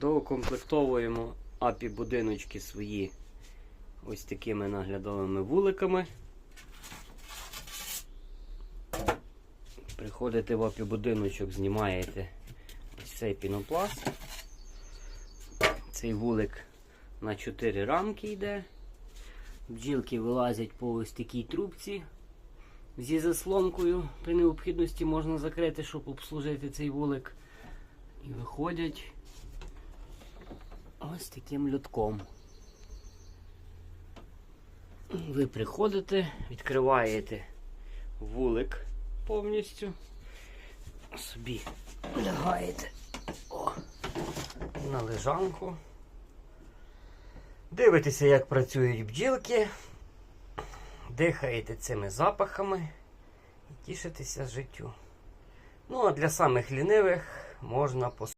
Доукомплектовуємо апі будиночки свої ось такими наглядовими вуликами. Приходите в апі будиночок, знімаєте ось цей пінопласт. Цей вулик на 4 рамки йде. Бджілки вилазять по ось такій трубці зі заслонкою. При необхідності можна закрити, щоб обслужити цей вулик. І виходять ось таким льотком. Ви приходите, відкриваєте вулик повністю. Собі лягаєте о, на лежанку. Дивитеся, як працюють бджілки. Дихаєте цими запахами і тішитеся життю. Ну, а для самих лінивих можна